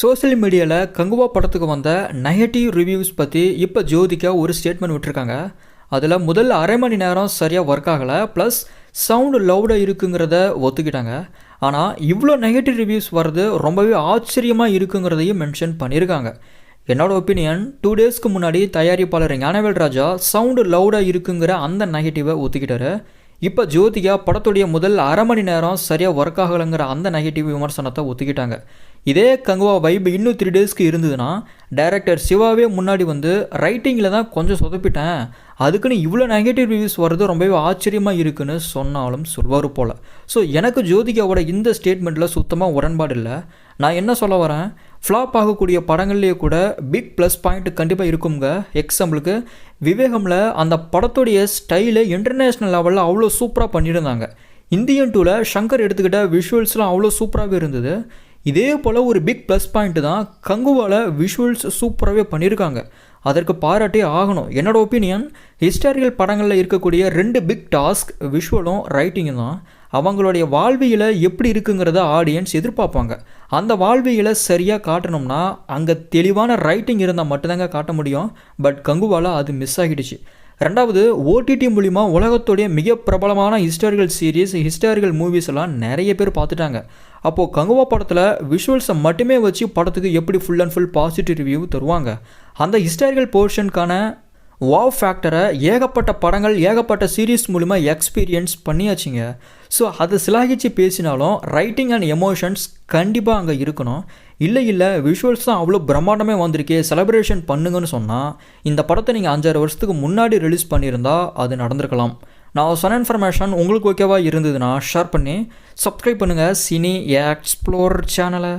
Social மீடியாவில் கங்குவா படத்துக்கு வந்த நெகட்டிவ் ரிவ்யூஸ் பற்றி இப்போ ஜோதிகா ஒரு ஸ்டேட்மெண்ட் விட்டுருக்காங்க. அதில் முதல் அரை மணி நேரம் சரியாக ஒர்க் ஆகலை ப்ளஸ் சவுண்டு லவுடாக இருக்குங்கிறத ஒத்துக்கிட்டாங்க. ஆனால் இவ்வளோ நெகட்டிவ் ரிவ்யூஸ் வர்றது ரொம்பவே ஆச்சரியமாக இருக்குங்கிறதையும் மென்ஷன் பண்ணியிருக்காங்க என்னோடய ஒப்பீனியன் டூ டேஸ்க்கு முன்னாடி தயாரிப்பாளர் ஞானவேல் ராஜா சவுண்டு லவுடாக இருக்குங்கிற அந்த நெகட்டிவை ஒத்துக்கிட்டாரு. இப்போ ஜோதிகா படத்துடைய முதல் அரை மணி நேரம் சரியாக ஒர்க் ஆகலைங்கிற அந்த நெகட்டிவ் விமர்சனத்தை ஒத்துக்கிட்டாங்க. இதே கங்குவா வைப் இன்னும் த்ரீ டேஸ்க்கு இருந்ததுன்னா டைரக்டர் சிவாவே முன்னாடி வந்து ரைட்டிங்கில் தான் கொஞ்சம் சொதப்பிட்டேன். அதுக்குன்னு இவ்வளோ நெகட்டிவ் ரிவ்யூஸ் வர்றது ரொம்பவே ஆச்சரியமாக இருக்குன்னு சொன்னாலும் சொல்வார் போல். ஸோ எனக்கு ஜோதிகாவோட இந்த ஸ்டேட்மெண்ட்டில் சுத்தமாக உடன்பாடு இல்லை. நான் என்ன சொல்ல வரேன்? ஃப்ளாப் ஆகக்கூடிய படங்கள்லேயே கூட பிக் ப்ளஸ் பாயிண்ட் கண்டிப்பாக இருக்குங்க எக்ஸாம்பிளுக்கு விவேகமில் அந்த படத்துடைய ஸ்டைலு இன்டர்நேஷ்னல் லெவலில் அவ்வளோ சூப்பராக பண்ணியிருந்தாங்க. இந்தியன் டூவில் ஷங்கர் எடுத்துக்கிட்ட விஷுவல்ஸ்லாம் அவ்வளோ சூப்பராகவே இருந்தது. இதே போல் ஒரு பிக் ப்ளஸ் பாயிண்ட் தான் கங்குவாவில் விஷுவல்ஸ் சூப்பராகவே பண்ணியிருக்காங்க அதற்கு பாராட்டே ஆகணும். என்னோட ஒப்பீனியன் ஹிஸ்டாரிக்கல் படங்களில் இருக்கக்கூடிய ரெண்டு பிக் டாஸ்க் விஷுவலும் ரைட்டிங்கும் தான். அவங்களுடைய வாழ்வியலை எப்படி இருக்குங்கிறத ஆடியன்ஸ் எதிர்பார்ப்பாங்க. அந்த வாழ்வியலை சரியாக காட்டணும்னா அங்கே தெளிவான ரைட்டிங் இருந்தால் மட்டும்தாங்க காட்ட முடியும். பட் கங்குவால் அது மிஸ் ஆகிடுச்சு. ரெண்டாவது ஓடிடி மூலிமா உலகத்துடைய மிக பிரபலமான ஹிஸ்டாரிக்கல் சீரீஸ் ஹிஸ்டாரிக்கல் மூவிஸ் எல்லாம் நிறைய பேர் பார்த்துட்டாங்க. அப்போது கங்குவா படத்தில் விஷுவல்ஸை மட்டுமே வச்சு படத்துக்கு எப்படி full and full positive review தருவாங்க? அந்த ஹிஸ்டாரிக்கல் போர்ஷனுக்கான வாவ் ஃபேக்டரை ஏகப்பட்ட படங்கள் ஏகப்பட்ட சீரீஸ் மூலிமா எக்ஸ்பீரியன்ஸ் பண்ணியாச்சுங்க. ஸோ அதை சிலாகிச்சு பேசினாலும் ரைட்டிங் அண்ட் எமோஷன்ஸ் கண்டிப்பாக அங்கே இருக்கணும். இல்லை இல்லை விஷுவல்ஸ் தான் அவ்வளோ பிரம்மாண்டமே வந்திருக்கே செலிப்ரேஷன் பண்ணுங்கன்னு சொன்னால் இந்த படத்தை நீங்கள் அஞ்சாறு வருஷத்துக்கு முன்னாடி ரிலீஸ் பண்ணியிருந்தால் அது நடந்திருக்கலாம். நான் சொன்ன இன்ஃபர்மேஷன் உங்களுக்கு ஓகேவாக இருந்ததுன்னா ஷேர் பண்ணி சப்ஸ்கிரைப் பண்ணுங்கள் சினி எக்ஸ்ப்ளோர் சேனலை